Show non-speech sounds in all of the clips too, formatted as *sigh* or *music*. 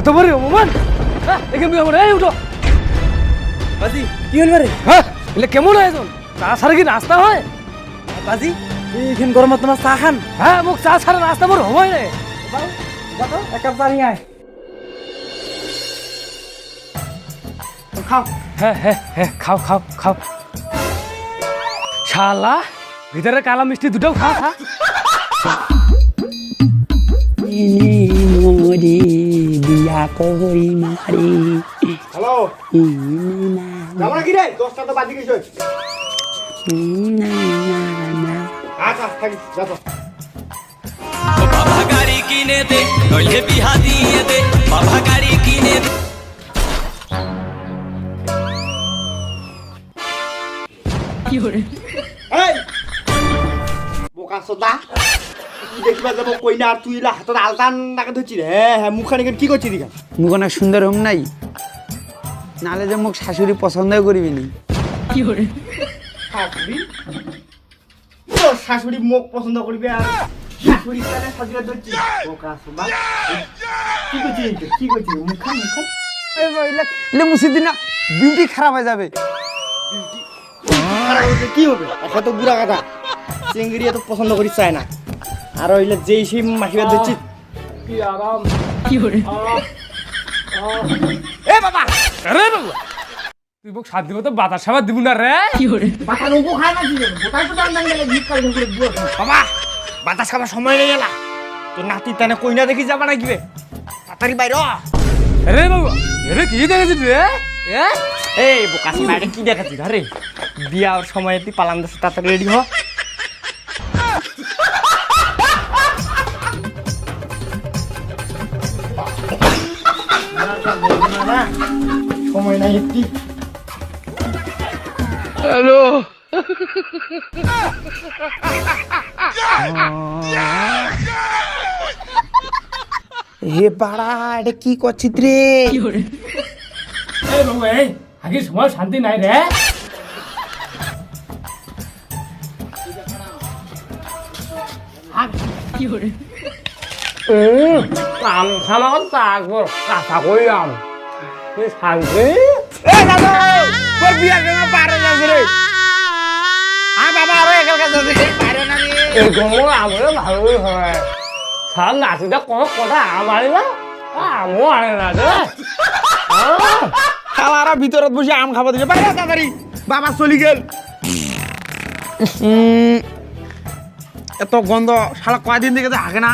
এত বড় অপমান? হ্যাঁ এখানে আমার এই উঠো। বাজি কি হল রে? হ্যাঁ এলে কেমন আয়োজন চা ছাড়া কি নাস্তা হয়? বাজি এইখান গরমত তোমার চা খান। হ্যাঁ মোক চা ছাড়া নাস্তা মোর হবাই নাই এক কাপ চা নিয়ে আয়। খাও। হ্যাঁ হ্যাঁ হ্যাঁ খাও খাও খাও। শালা ভিতরে কালা মিষ্টি দুটাও খা খা। মরি বিয়া করি মারি হ্যালো যাব নাকি রে? দশটা তো বাজি গেছে আচ্ছা থাকিস যাব বাবা গাড়ি কিনে দে নইলে বিহা দিয়ে দে বাবা গাড়ি কিনে দে। কি এই! বোকা সদা। দেখিবা যাব কই না আর তুই ইলা হাতত আলতান নাকে ধরছি রে। হ্যাঁ হ্যাঁ মুখখানে কি করছি দিঘা মুখ অনেক সুন্দর হম নাই। নালে যে মুখ শাশুড়ি পছন্দ করিবি নি। শাশুড়ি? তোর শাশুড়ি মুখ পছন্দ করবে আর শাশুড়ি তাহলে শাশুড়ি ধরছি। বোকা সদা কি মুখখান মুখখান। না বিউটি খারাপ হয়ে যাবে। খারাপ কি হবে? এখন তো বুড়া কথা। চিংড়ি তো পছন্দ করি চায় না। আর হইলে যেই সেই মাসিবার দিচ্ছি। কি আরাম। এ বাবা! আরে বাবা! তুই শান্তি মতো বাতাস সাবাদ দিব না রে? বাতা নৌকো খায় না কি বোকাই তো গেলে ভিক করে বুড়ো বাবা বাতাস খাবার সময় নেই এলা। তোর নাতি তানে কইনা দেখি যাবা নাকি রে? তাড়াতাড়ি বাইর। আরে বাবা এরে কি দেখেছিস রে? এ? এই বোকা বাইরে কি দেখাচ্ছিস আরে বিয়ার সময় তুই পালান দাস তাড়াতাড়ি রেডি হ। সময় নাই। একটি হে বাড়া এটা কি করছিস রে? আগে সময় শান্তি নাই রে। কাম খামার তারপর কাঁচা কইলাম তুই শান্তি এই দাদা তোর বিয়া কেন পারে না রে আ বাবা আরও একাল কাছে পারে না রে এই গরম আমার ভালোই হয় সার নাতিটা কোনো কথা আমারই না আমও আনে না রে! খালারা ভিতরত বসে আম খাব দিছে বাইরে তাড়াতাড়ি বাবা চলি গেল এত গন্ধ শালা কয়দিন থেকে হাগে না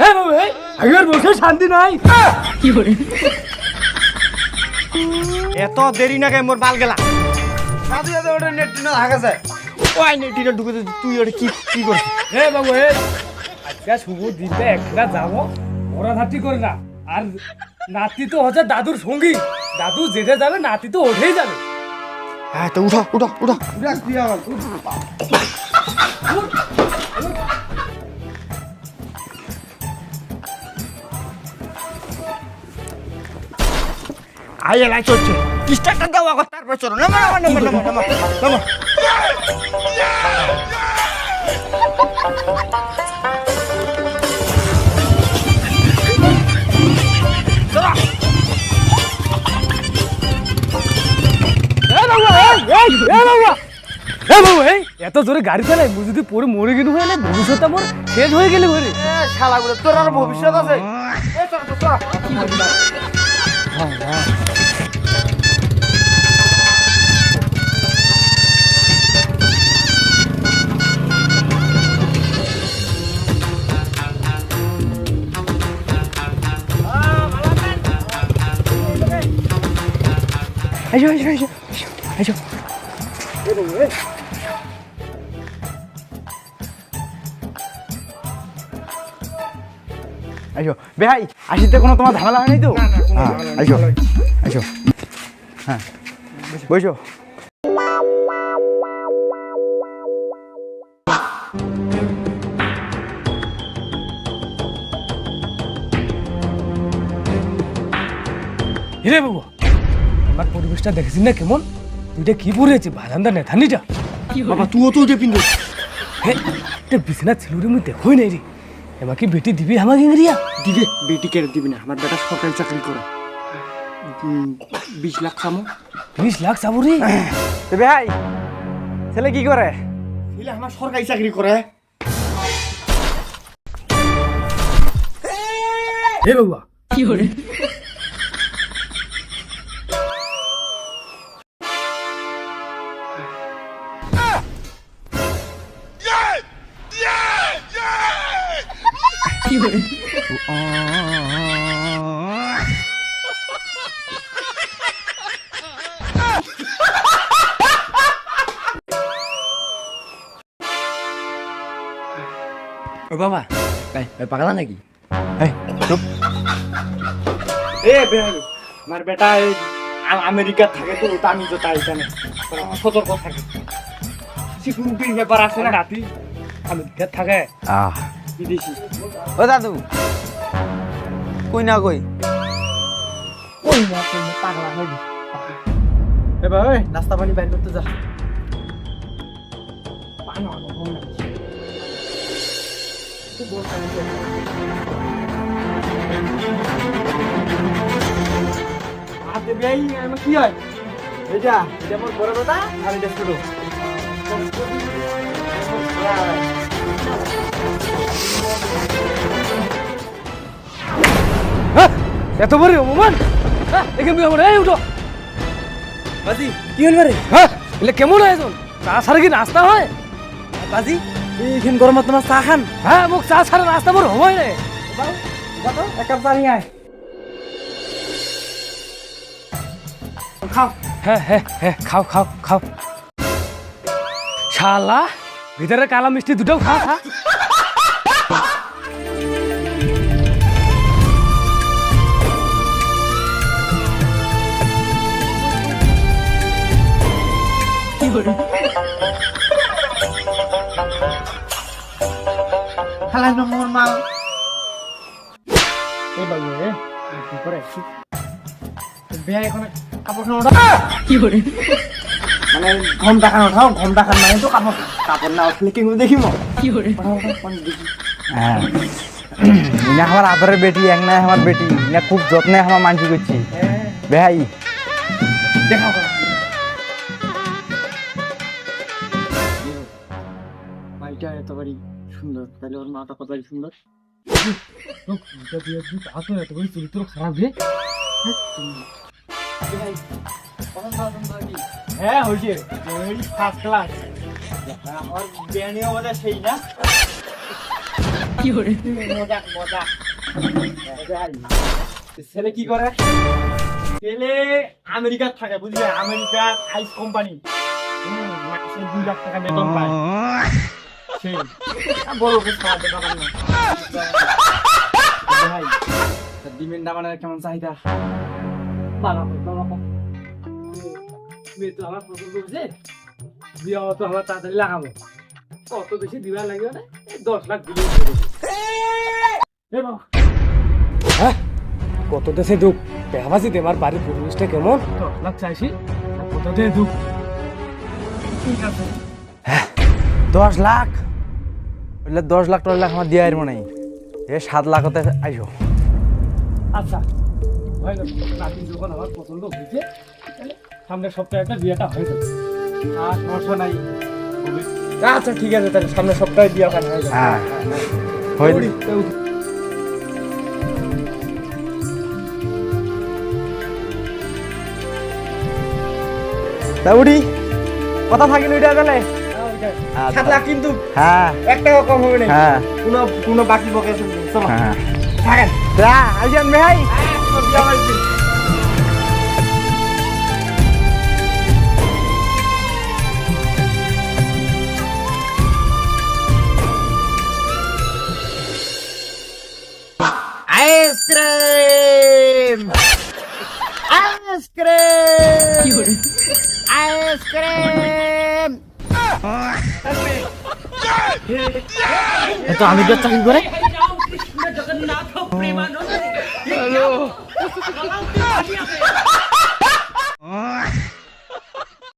এই বাবু এই আগের বসে শান্তি নাই এত দেরি না কে মোর বাল গেলা সাধু সাধু ওটা নেট টিনা হাগেছে ওই নেট টিনা ঢুকে তুই ওটা কি কি করছিস এ বাবু এ আজকে শুভ দিনটা একটা যাব ওরা ধাটি করে না আর নাতি তো হচ্ছে দাদুর সঙ্গী দাদু যেতে যাবে নাতি তো ওঠেই যাবে হ্যাঁ তো উঠো উঠো উঠো আই এলাই চলছে স্টার্টটা দাও তারপর চলো নামো নামো নামো নামো নামো নামো এ বাবু এই, এই, এ বাবু এ বাবু এই এত জোরে গাড়ি চালাই মুই যদি পরে মরে গেলি হয়ে না ভবিষ্যৎ আমার শেষ হয়ে গেলে ঘরে শালাগুলো তোর আর ভবিষ্যৎ আছে এ চল চল চল আইসো আইসো আইসো আইসো আইসো। বেহাই আসিতে কোনো তোমার ঝামেলা হয়নি তো? হ্যাঁ আইসো আইসো। হ্যাঁ বইসো হিরে বাবু আমার পরিবেশটা দেখেছিস না কেমন? তুইটা কি পরেছি বারান্দা নেথানিটা। বাবা তুইও তো উঠে পিন্ধু হে বিছানা ছিল রে মুই দেখই নাই রে। এবার কি বেটি দিবি আমাকে ইংরিয়া? দিবে বেটি কেড়ে দিবি না। আমার বেটা সরকারি চাকরি করে। বিশ লাখ খামো। বিশ লাখ চাবো রে ভাই ছেলে কি করে? ছেলে আমার সরকারি চাকরি করে। হে বাবা ও বাবা পাগলা নাকি এই চুপ এ বেহালু আমার বেটা আমেরিকা থাকে তো ওটা আমি তো তাই জানি সতর্ক থাকে সিকিউরিটির ব্যাপার আছে না নাতি আমি ঘের থাকে বিদেশি ও দাদু কই না কই ওই না ওই না, পাগলা গেছে এবার ওই নাস্তা পানি বাইর করতে যা পানো হাতে আমার কি হয়? এটা এটা মোর বড় বেটা আর এটা ছোট। হ্যাঁ? এত বড় অপমান? হ্যাঁ এখানে আমার এই উঠো। বাজি কি হল রে? হ্যাঁ এলে কেমন আয়োজন চা ছাড়া কি নাস্তা হয়? বাজি এইখান গরমত তোমার চা খান হ্যাঁ মোক চা ছাড়া নাস্তা মোর সময় নেই যাতো এক কাপ চা নিয়ে আয় খাও। হ্যাঁ হ্যাঁ হ্যাঁ খাও খাও খাও। শালা ভিতরে কালা মিষ্টি দুটো খা খা। খালাই নম্বর মাল। এই বাবু রে কি করে? বেয়া এখন কাপড় খান ওঠা মানে ঘণ্টা খান ওঠাও ঘণ্টা খান মানে তো কাপড়। কাপড় না উঠলে কি করে দেখিম হ্যাঁ। ইনা আমার আদরের বেটি এক নাই আমার বেটি। ইনা খুব যত্নে আমার মানসি করছি। ভাই। দেখাও। ওর মাটা কতবারই সুন্দর? চরিত্র খারাপ রে হ্যাঁ হয়েছে। ফার্স্ট ক্লাস আমার বিরিয়ানি আমাদের সেই না? মজা মজা। ছেলে কি করে? ছেলে আমেরিকার থাকে বুঝলে? আমেরিকার আইস কোম্পানি দুই লাখ টাকা বেতন পায়। সেই *laughs* বড় ওকে না। *laughs* ভাই ডিমের দামানের কেমন চাহিদা? ভালো ভালো মেয়ে তো আমার পছন্দ হয়েছে বিয়া তো আমার তাড়াতাড়ি লাগাবো। কত বেশি দিবা লাগবে না দশ লাখ দিলে হ্যাঁ কত দেশে দুঃখ। দেখাবাসি তোমার বাড়ির পরিবেশটা কেমন? দশ লাখ চাইছি কত দে দুঃখ? ঠিক আছে। দশ লাখ? বললে দশ লাখ টশ লাখ আমার দিয়ে আসব নাই। এ সাত লাখতে আইসো। আচ্ছা। হয়ে যাবে নাতিন যখন আমার পছন্দ হয়েছে। সামনের সপ্তাহে একটা বিয়েটা হয়ে যাবে। আর সমস্যা নাই। আচ্ছা ঠিক আছে তাহলে সামনের সপ্তাহে বিয়ে ওখানে হয়ে যাবে। হ্যাঁ। হয়ে তা উঠি। কথা থাকিল উঠে গেলে। সাত লাখ কিন্তু হ্যাঁ। এক টাকা কম হবে না। হ্যাঁ। কোনো কোনো বাকি বকে চলো। হ্যাঁ। থাকেন। যা আইজান ভাই। বিয়ে আইসক্রিম আইসক্রিম আইসক্রিম। তো আমি চাকরি করে জগন্নাথ প্রেমানন্দ